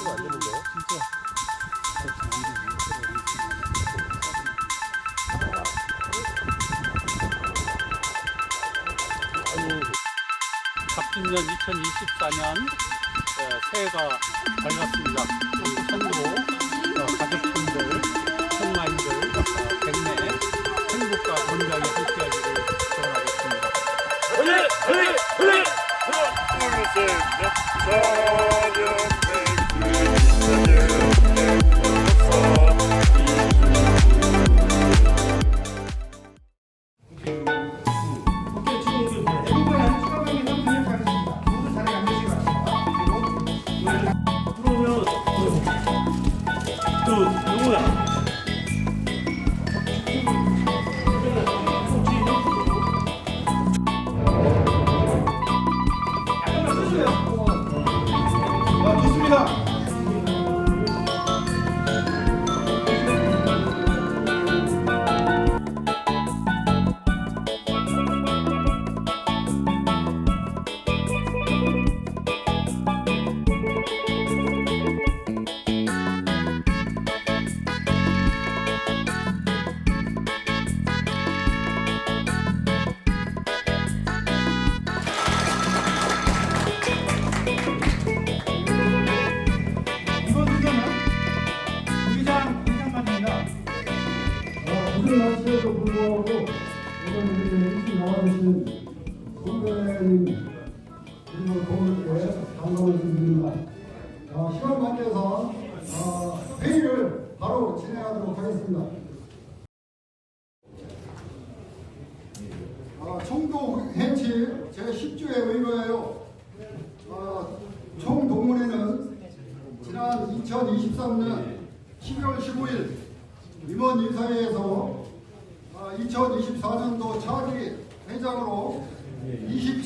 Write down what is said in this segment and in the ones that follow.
치면 안 되는데요? 갑진년 2024년 새해가 밝았습니다. 어, 가족분들, 총마인들, 어, 백내 행복과 건강에 함께하기를 소원하겠습니다. 그러면 그 하고 오늘 이렇게 일찍 나와주신 선배님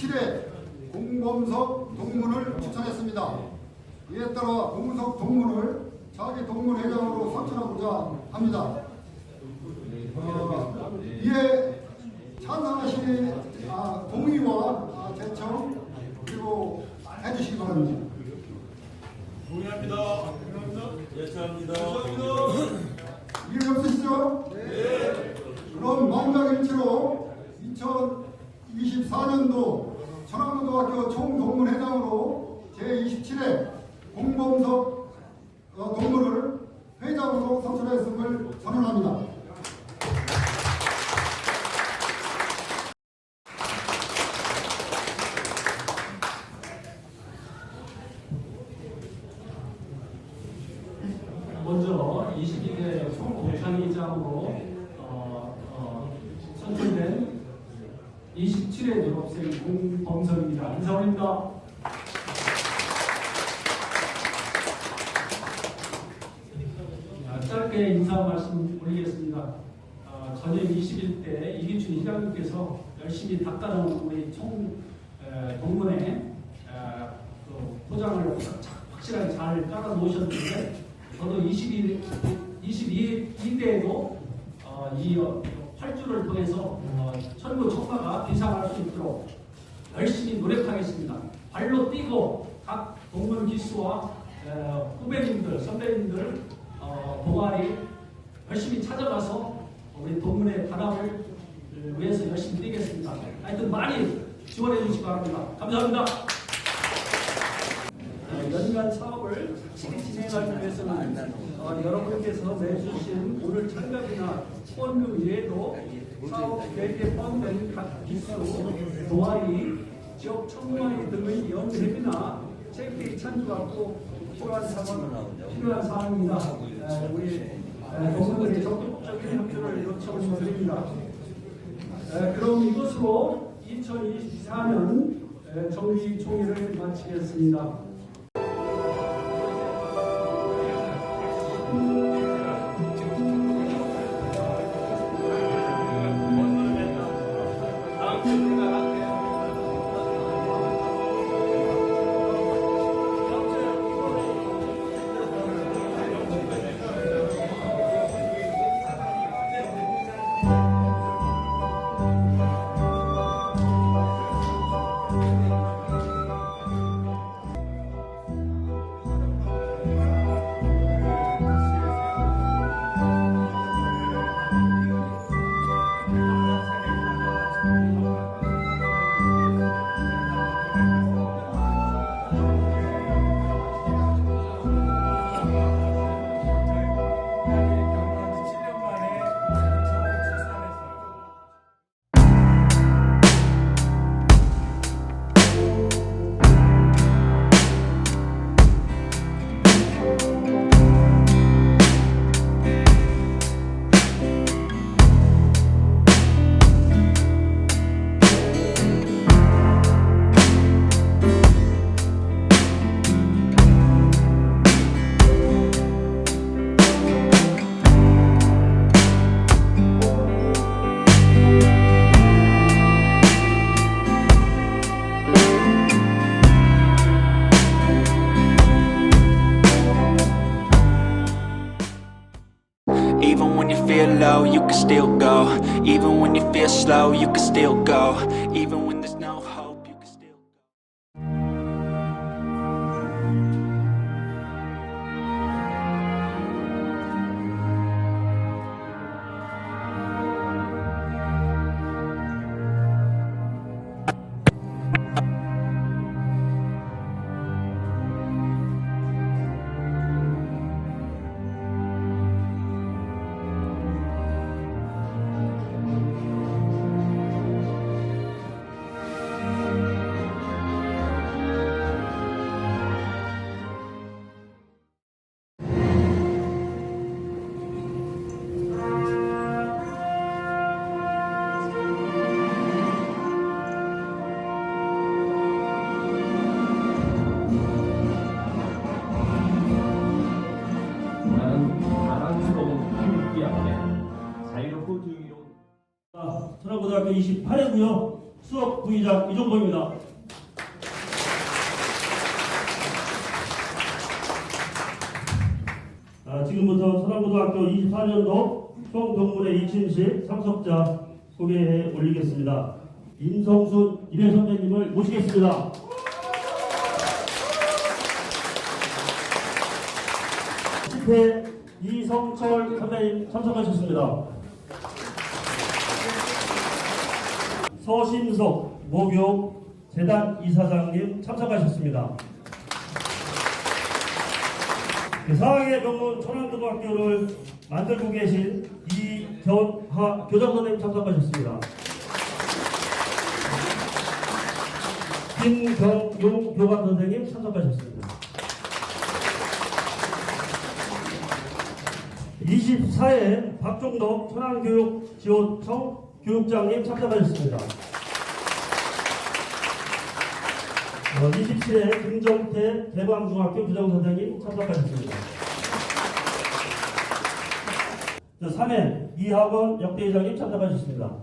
27회 공범석 동문을 추천했습니다. 이에 따라 공범석 동문을 차기 동문 회장으로 선출하고자 합니다. 어, 이에 찬성하시는 아, 동의와 아, 제청 그리고 해주시기 바랍니다. 이해 없으시죠? 네. 그럼 만장일치로 2024년도 천안고등학교 총동문회장으로 제27회 공범석 어, 동문을 회장으로 선출했음을 선언합니다. 먼저 22대 총공창회장으로 어, 어, 선출된 27회 졸업생 공범석입니다. 인사드립니다. 아, 짧게 인사 말씀 올리겠습니다. 아, 저녁 21대 이기춘 회장님께서 열심히 닦아놓은 우리 총 에, 동문회 에, 그 포장을 확실하게 잘 깔아 놓으셨는데 저도 22, 22대에도 어, 이 어, 활주를 통해서 어, 천구 청마가 비상할 수 있도록 열심히 노력하겠습니다. 발로 뛰고 각 동문 기수와 어, 후배님들, 선배님들 어, 동아리 열심히 찾아가서 우리 동문의 바람을 위해서 열심히 뛰겠습니다. 하여튼 많이 지원해 주시기 바랍니다. 감사합니다. 어, 연간 사업을 진행하기 위해서는 어, 여러분께서 내주신 오늘 참가비나 후원금 이외에도 사업 계획에 포함된 각 기수, 동아리, 지역 청문회 등의 연회비나 체육회의 참여가 꼭 필요한 사항, 필요한 사항입니다. 에, 우리 에, 동문들의 적극적인 협조를 요청드립니다. 에, 그럼 이것으로 2024년 정기 총회를 마치겠습니다. Slow, you can still go. 28회고요. 수업 부의장 이종범입니다. 아, 지금부터 천안고등학교 24년도 총동문회 2침식 참석자 소개해 올리겠습니다. 임성순 이회 선배님을 모시겠습니다. 집회 이성철 선배님 참석하셨습니다. 서신석 목욕 재단 이사장님 참석하셨습니다. 그 사학의 명문 천안고등학교를 만들고 계신 이견하 교장선생님 참석하셨습니다. 김경용 교감 선생님 참석하셨습니다. 24회 박종덕 천안교육지원청 교육장님 참석하셨습니다. 어, 27회 김정태 대광중학교 교장선생님 참석하셨습니다. 3회 이학원 역대회장님 참석하셨습니다.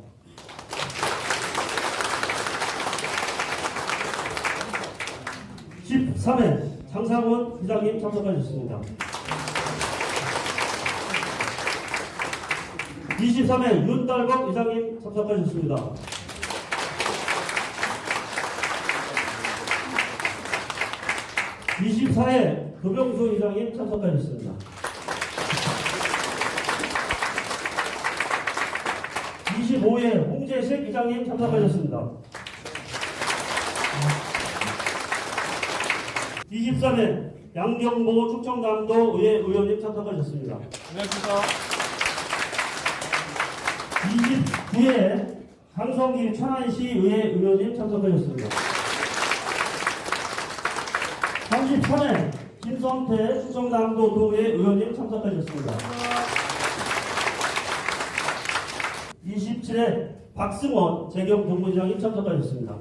13회 장상원 회장님 참석하셨습니다. 23회 윤달복 회장님 참석하셨습니다. 24회 금영수 회장님 참석하셨습니다. 25회 홍재식 회장님 참석하셨습니다. 23회 양경보 충청남도 의회 의원님 참석하셨습니다. 안녕하십니까. 29회 강성길 천안시 의회 의원님 참석하셨습니다. 33회 김성태 충청남도 도의회 의원님 참석하셨습니다. 27회 박승원 재경 본부장님 참석하셨습니다.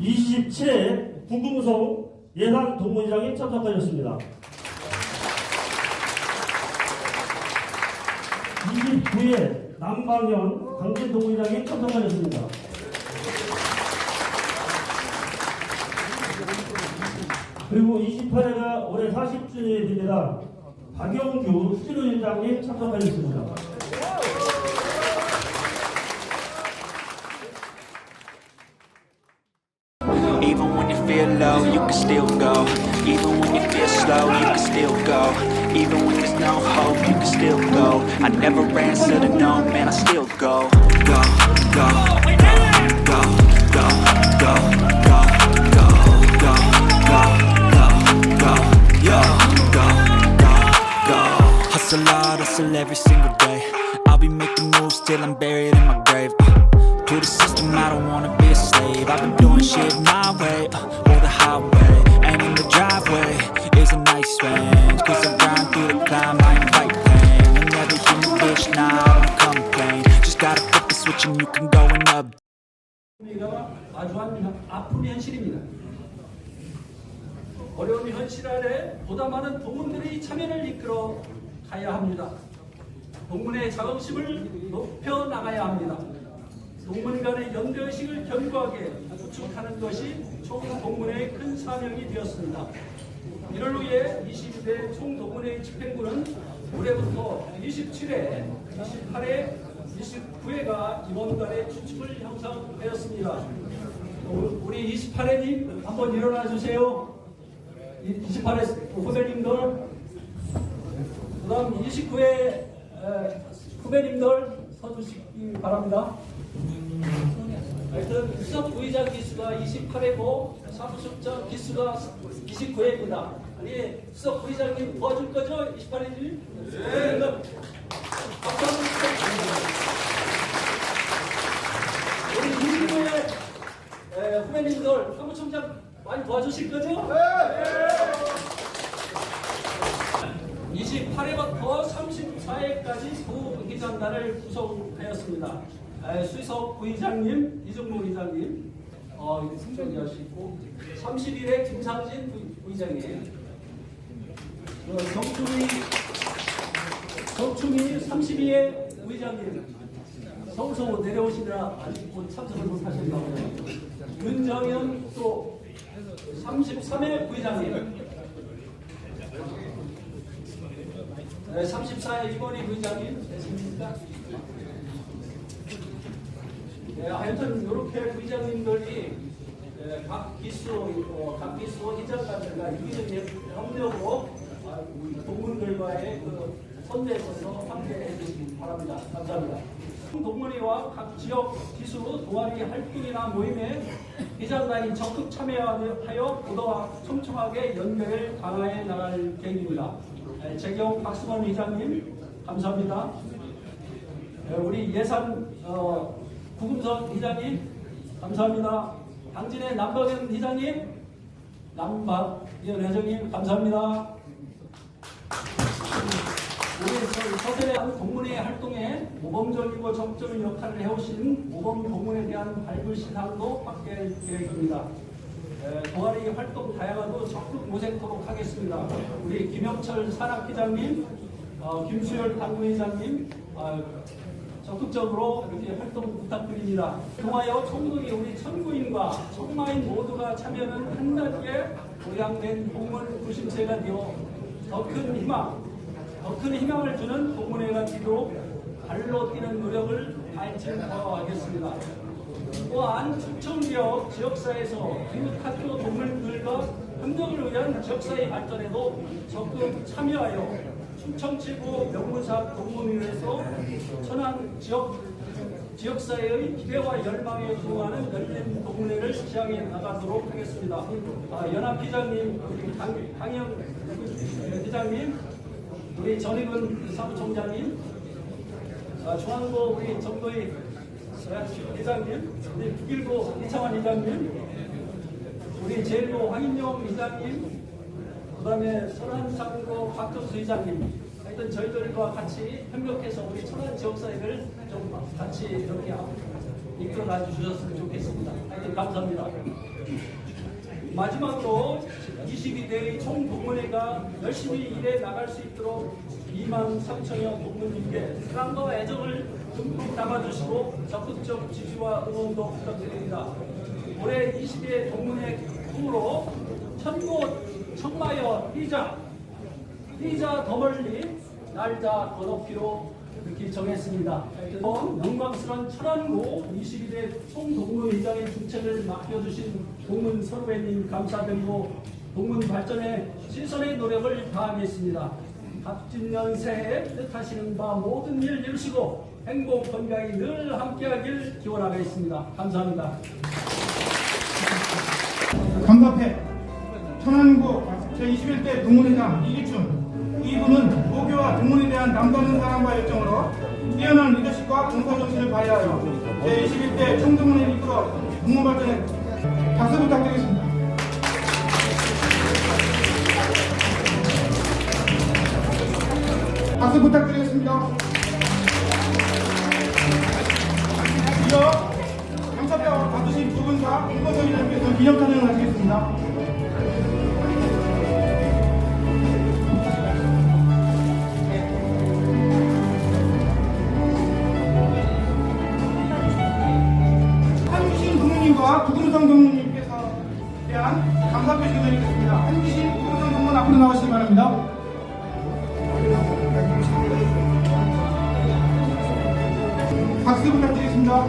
27회 구금성 예산 동문장님 참석하셨습니다. 29회 남방현 강진동의장이 참석하셨습니다. 그리고 28회가 올해 40주년이 됩니다. 박영규 수진위원장님 참석하셨습니다. 동문의 자긍심을 높여 나가야 합니다. 동문 간의 연대의식을 견고하게 구축하는 것이 총 동문의 큰 사명이 되었습니다. 이를 위해 22대 총동문회 집행부는 올해부터 27회, 28회, 29회가 이번 달에 추측을 형성하였습니다. 우리 28회님 한번 일어나 주세요. 28회 후배님들, 그 다음 29회 후배님들 서주시기 바랍니다. 하여튼 수석 부의장 기수가 28회고 사무총장 기수가 29회입니다. 아니 수석 부의장님 도와줄 거죠? 28회지? 네. 박수 한번 주세요. 우리 29회 후배님들 사무총장 많이 도와주실 거죠? 네. 28회부터 34회까지 부의장단을 구성하였습니다. 에, 수석 부의장님, 이정무 의장님, 어, 승정이하시고 31회 김상진 부- 부의장이에요. 어, 정충희, 정충희 32회 부의장님, 서울서 내려오시느라 아직 못 참석을 못하셨나 보네요. 윤정현 또 33회 부의장님, 네, 34회 이건희 부의장님 되십니까? 네, 하여튼 이렇게 부의장님들이 예, 각 기수, 어, 각 기수 기장관들과 이기적인 협력으로 아, 동문들과의 그 선대에서 함께해 주시기 바랍니다. 감사합니다. 동문회와 각 지역 기수 동아리 활동이나 모임에 기장단이 적극 참여하여 보다 촘촘하게 연결을 강화해 나갈 계획입니다. 네, 재경 박수원 의장님 감사합니다. 네, 우리 예산 어, 구금선 이장님 감사합니다. 당진의 남박연 이장님, 남박연 회장님 감사합니다. 우리 서- 서대의 동문회 활동에 모범적이고 적극적인 역할을 해오신 모범 동문에 대한 발굴시상도 확대할 계획입니다. 에, 동아리 활동 다양화도 적극 모색토록 하겠습니다. 우리 김영철 산악기장님, 어, 김수열 당구회장님, 어, 적극적으로 이렇게 활동 부탁드립니다. 통하여 총동이 우리 천구인과 천마인 모두가 참여하는 한낮에 고양된 공문 구심체가 되어 더 큰 희망, 더 큰 희망을 주는 동문회가 되도록 발로 뛰는 노력을 발전하겠습니다. 또한 충청 지역 지역사회에서 한국학교 동물들과 협력을 위한 지역사회 발전에도 적극 참여하여 충청 최고 명문사 동문회에서 천안 지역 지역사회의 기대와 열망에 부응하는 열린 동문회를 시작해 나가도록 하겠습니다. 아, 연합회장님, 우리 강, 강영 회장님, 우리 전익은 사무총장님, 아, 중앙고 우리 정도희 회장님, 우리 북일고 이창환 회장님, 우리 제일고 황인용 회장님, 그 다음에 선한상고 박정수 회장님, 하여튼 저희들과 같이 협력해서 우리 천안 지역사회를 좀 같이 이렇게 이끌어 주셨으면 좋겠습니다. 하여튼 감사합니다. 마지막으로 22대의 총동문회가 열심히 일해 나갈 수 있도록 2만 3천여 동문님께 사랑과 애정을 듬뿍 담아주시고 적극적 지지와 응원도 부탁드립니다. 올해 22대 동문회 후로 천고 청마여 삐자 삐자 더 멀리 날짜 더 높이로 이렇게 정했습니다. 또 영광스러운 천안고 22대 총동문회장의 주책을 맡겨주신 동문 선배님 감사드리고 동문 발전에 최선의 노력을 다하겠습니다. 갑진년 새해 뜻하시는 바 모든 일 이루시고 행복 건강히 늘 함께하길 기원하겠습니다. 감사합니다. 감사패 천안구 제21대 동문회장 이기춘 이분은 모교와 동문에 대한 남다른 사랑과 열정으로 뛰어난 리더십과 봉사정신을 발휘하여 제21대 총동문회를 이끌어 동문 발전에 박수 부탁드리겠습니다. 박수 부탁드리겠습니다. 이어 감사뼈 받으신 두 분과 공무원님께서 기념사진을 하시겠습니다. 성도님과 구두루성 교무님께서 대한 감사 표시가 드리겠습니다. 한기신 구두루성 교문 앞으로 나오시기 바랍니다. 박수 부탁드리겠습니다.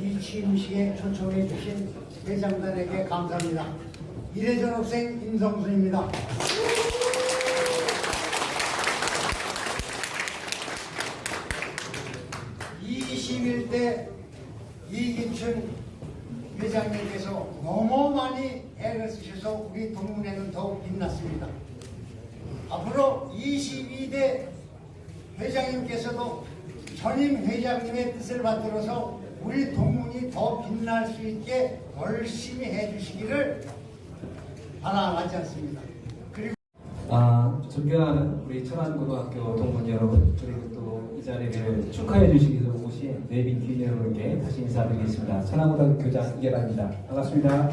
이 취임식에 초청해 주신 회장단에게 감사합니다. 이래전 학생 임성수입니다. 빛났습니다. 앞으로 22대 회장님께서도 전임 회장님의 뜻을 받들어서 우리 동문이 더 빛날 수 있게 열심히 해주시기를 바라하지 않습니다. 그리고 아, 존경하는 우리 천안고등학교 동문 여러분 그리고 또 이 자리를 축하해 주시기 위해서 오신 내빈 귀인 여러분께 다시 인사드리겠습니다. 천안고등학교 교장 이계란입니다. 반갑습니다.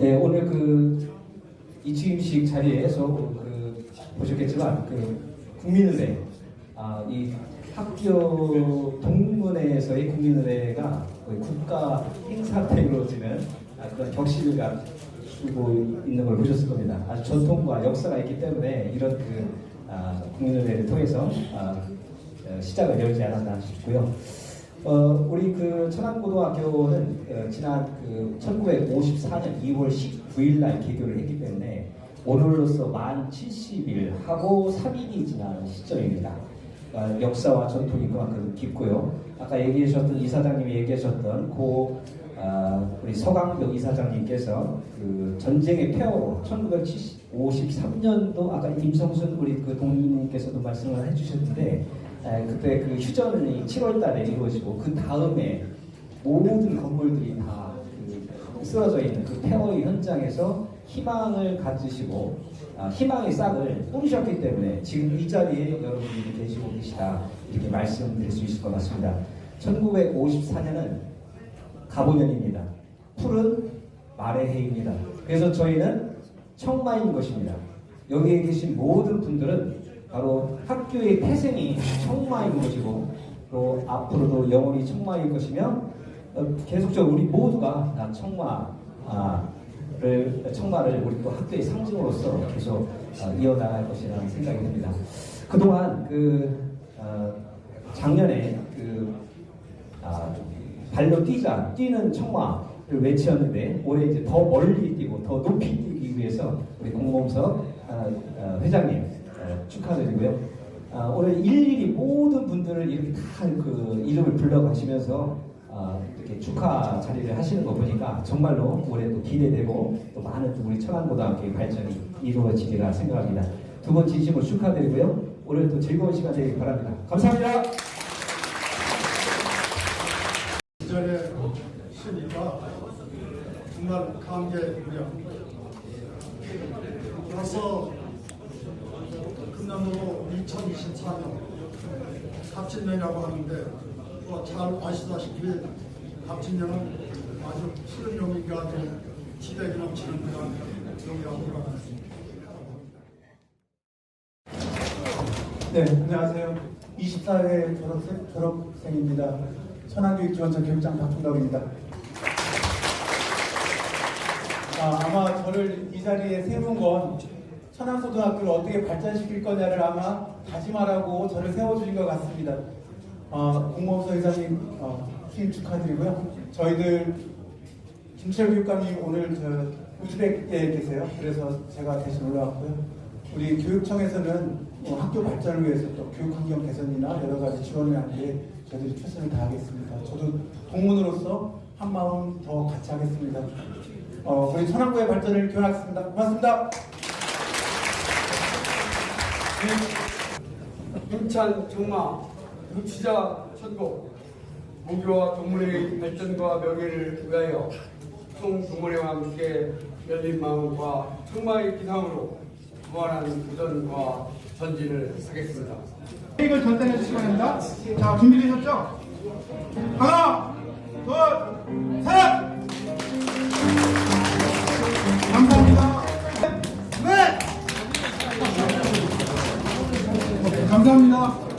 네, 오늘 그 이취임식 자리에서 그 보셨겠지만 그 국민은행 아, 이 학교 동문회에서의 국민은행가 거의 국가 행사때 이루어지는 아, 그런 격식을 갖추고 있는 걸 보셨을 겁니다. 아주 전통과 역사가 있기 때문에 이런 그 아, 국민은행을 통해서 아, 어, 시작을 열지 않았나 싶고요. 어, 우리 그 천안고등학교는 어, 지난 그 1954년 2월 19일 날 개교를 했기 때문에 오늘로서 만 70일 하고 3일이 지난 시점입니다. 어, 역사와 전통이 그만큼 깊고요. 아까 얘기하셨던 이사장님이 얘기하셨던 고 아, 우리 서강병 이사장님께서 그 전쟁의 폐허로 1953년도 아까 임성순 우리 그 동의님께서도 말씀을 해주셨는데 에, 그때 그 휴전이 7월달에 이루어지고 그 다음에 모든 건물들이 다 그 쓰러져 있는 그 폐허의 현장에서 희망을 가지시고 아, 희망의 싹을 뿌리셨기 때문에 지금 이 자리에 여러분들이 계시고 계시다 이렇게 말씀드릴 수 있을 것 같습니다. 1954년은 가보년입니다. 푸른 말의 해입니다. 그래서 저희는 청마인 것입니다. 여기에 계신 모든 분들은 바로 학교의 태생이 청마인 것이고 또 앞으로도 영원히 청마일 것이며 어, 계속적으로 우리 모두가 다 청마를 청마를 우리 또 학교의 상징으로서 계속 어, 이어나갈 것이라는 생각이 듭니다. 그동안 그 어, 작년에 그 아, 발로 뛰자 뛰는 청마를 외치었는데 올해 이제 더 멀리 뛰고 더 높이 뛰기 위해서 우리 공범석 회장님 아, 축하드리고요. 아, 오늘 일일이 모든 분들을 이렇게 다 그 이름을 불러가시면서 아, 이렇게 축하 자리를 하시는 거 보니까 정말로 올해도 기대되고 또 많은 또 우리 천안고등학교의 발전이 이루어지리라 생각합니다. 두분 진심으로 축하드리고요. 오늘도 즐거운 시간 되길 바랍니다. 감사합니다. 이 자리에 쉬니까 정말. 벌써 끝남으로 2024년 갑진년이라고 하는데 뭐잘 아시다시피 갑진년은 아주 푸른 용이가 아주 지대기 넘치는 그런 용이라고 생각합니다. 네, 안녕하세요. 24회 졸업생, 졸업생입니다. 천안교육 지원처 교육장 박준덕입니다. 아, 아마 저를 이 자리에 세운 건 천안고등학교를 어떻게 발전시킬 거냐를 아마 다짐하라고 저를 세워주신 것 같습니다. 어, 공무원서 회장님 어, 취임 축하드리고요. 저희들 김철 교육감님 오늘 저 우즈벡에 계세요. 그래서 제가 대신 올라왔고요. 우리 교육청에서는 어, 학교 발전을 위해서 또 교육 환경 개선이나 여러 가지 지원을 하는데 저희들이 최선을 다하겠습니다. 저도 동문으로서 한 마음 더 같이 하겠습니다. 어, 우리 천안구의 발전을 기원하겠습니다. 고맙습니다. 인천 정마 육치자 천국 무교와 동문회의 발전과 명예를 위하여 총 동문회와 함께 열린 마음과 청마의 기상으로 무한한 도전과 전진을 하겠습니다. 이걸 전달해 주시기 바랍니다. 자, 준비되셨죠? 하나, 둘, 셋! 감사합니다.